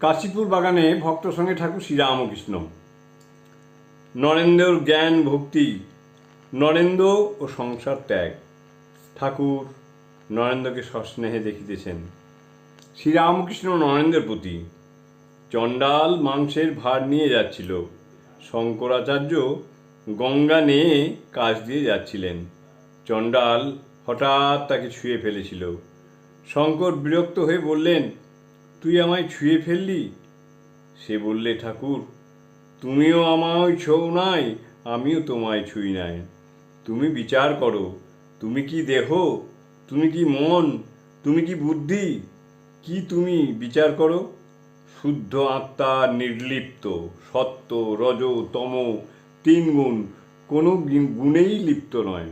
কাশীপুর বাগানে ভক্ত সঙ্গে ঠাকুর শ্রীরামকৃষ্ণ। নরেন্দ্রর জ্ঞান, ভক্তি, নরেন্দ্র ও সংসার ত্যাগ। ঠাকুর নরেন্দ্রকে সস্নেহে দেখিতেছেন। শ্রীরামকৃষ্ণ নরেন্দ্রের প্রতি চণ্ডাল মাংসের ভার নিয়ে যাচ্ছিল। শঙ্করাচার্য গঙ্গা নিয়ে কাজ দিয়ে যাচ্ছিলেন। চণ্ডাল হঠাৎ তাকে ছুঁয়ে ফেলেছিল। শঙ্কর বিরক্ত হয়ে বললেন তুই আমায় ছুঁয়ে ফেললি? সে বললে, ঠাকুর, তুমিও আমায় ছৌ নাই, আমিও তোমায় ছুঁই নাই। তুমি বিচার করো, তুমি কি দেহ, তুমি কি মন, তুমি কি বুদ্ধি, কি তুমি বিচার করো? শুদ্ধ আত্মা নির্লিপ্ত, সত্য, রজ, তম, তিন গুণ, কোনো গুণেই লিপ্ত নয়।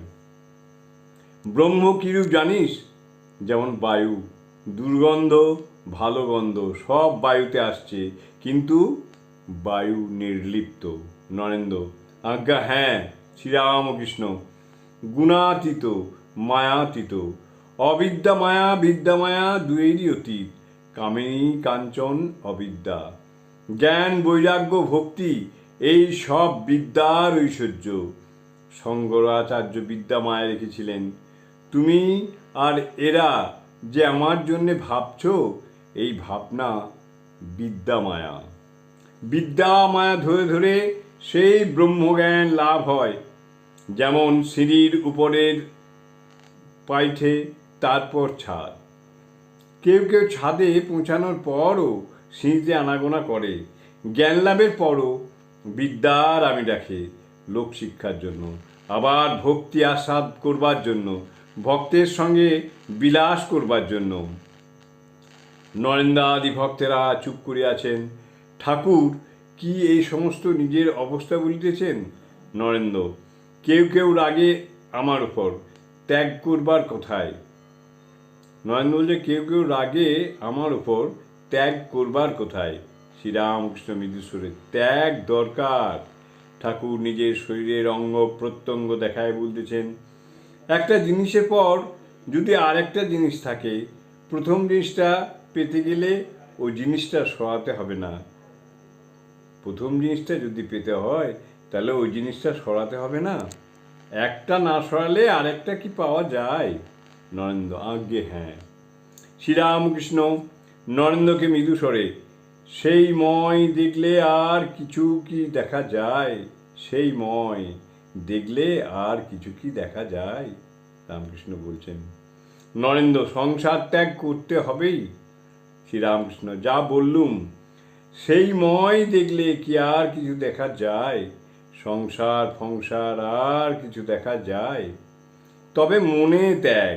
ব্রহ্ম কিরূপ জানিস? যেমন বায়ু। দুর্গন্ধ, ভালো গন্ধ, সব বায়ুতে আসছে। কিন্তু বায়ু নির্লিপ্ত। নরেন্দ্র, আজ্ঞা হ্যাঁ শ্রীরামকৃষ্ণ। গুণাতীত, মায়াতীত। অবিদ্যা মায়া, বিদ্যা মায়া, দুয়েরই অতীত। কামিনী, কাঞ্চন, অবিদ্যা। জ্ঞান, বৈরাগ্য, ভক্তি, এই সব বিদ্যার ঐশ্বর্য। শঙ্করাচার্য বিদ্যা মায়া রেখেছিলেন তুমি আর এরা যে আমার জন্যে ভাবছ, এই ভাবনা বিদ্যা মায়া বিদ্যা মায়া ধরে ধরে সেই ব্রহ্মজ্ঞান লাভ হয়। যেমন সিঁড়ির উপরের পাইঠে তারপর ছাদ। কেউ কেউ ছাদে পৌঁছানোর পরও সিঁড়িতে আনাগোনা করে। জ্ঞান লাভের পরও বিদ্যার আমি রাখে লোকশিক্ষার জন্য, আবার ভক্তি আস্বাদ করবার জন্য ভক্তের সঙ্গে বিলাস করবার জন্য। নরেন্দ্রাদি ভক্তেরা চুপ করে আছেন ঠাকুর, কি এই সমস্ত নিজের অবস্থা বলিতেছেন নরেন্দ্র, কেউ কেউ রাগে আমার উপর, ত্যাগ করবার কোথায়। নরেন্দ্র বলছে, কেউ কেউ রাগে আমার উপর, ত্যাগ করবার কোথায়। শ্রীরামকৃষ্ণ মৃদুস্বরে, ত্যাগ দরকার। ঠাকুর নিজের শরীরের অঙ্গ প্রত্যঙ্গ দেখায় বলতেছেন। একটা জিনিসের পর যদি আরেকটা জিনিস থাকে, প্রথম জিনিসটা পেতে গেলে ওই জিনিসটা সরাতে হবে না। প্রথম জিনিসটা যদি পেতে হয়, তাহলে ওই জিনিসটা সরাতে হবে না। একটা না সরালে আরেকটা কি পাওয়া যায়? নরেন্দ্র আজ্ঞে হ্যাঁ। শ্রীরামকৃষ্ণ নরেন্দ্রকে মৃদু স্বরে সেই ময় দেখলে আর কিছু কি দেখা যায়? সেই ময় দেখলে আর কিছু কি দেখা যায়? রামকৃষ্ণ বলছেন, নরেন্দ্র, সংসার ত্যাগ করতে হবেই। শ্রীরামকৃষ্ণ, যা বললুম, সেই ময় দেখলে কি আর কিছু দেখা যায়? সংসার, ফংসার আর কিছু দেখা যায়? তবে মনে ত্যাগ,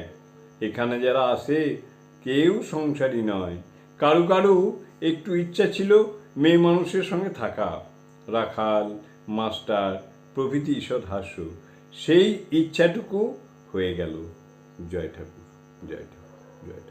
এখানে যারা আসে কেউ সংসারী নয়। কারু কারু একটু ইচ্ছা ছিল মেয়ে মানুষের সঙ্গে থাকা। রাখাল, মাস্টার প্রভৃতি ঈশ্বর হাস্য সেই ইচ্ছাটুকু হয়ে গেল। জয় ঠাকুর জয় ঠাকুর জয় ঠাকুর।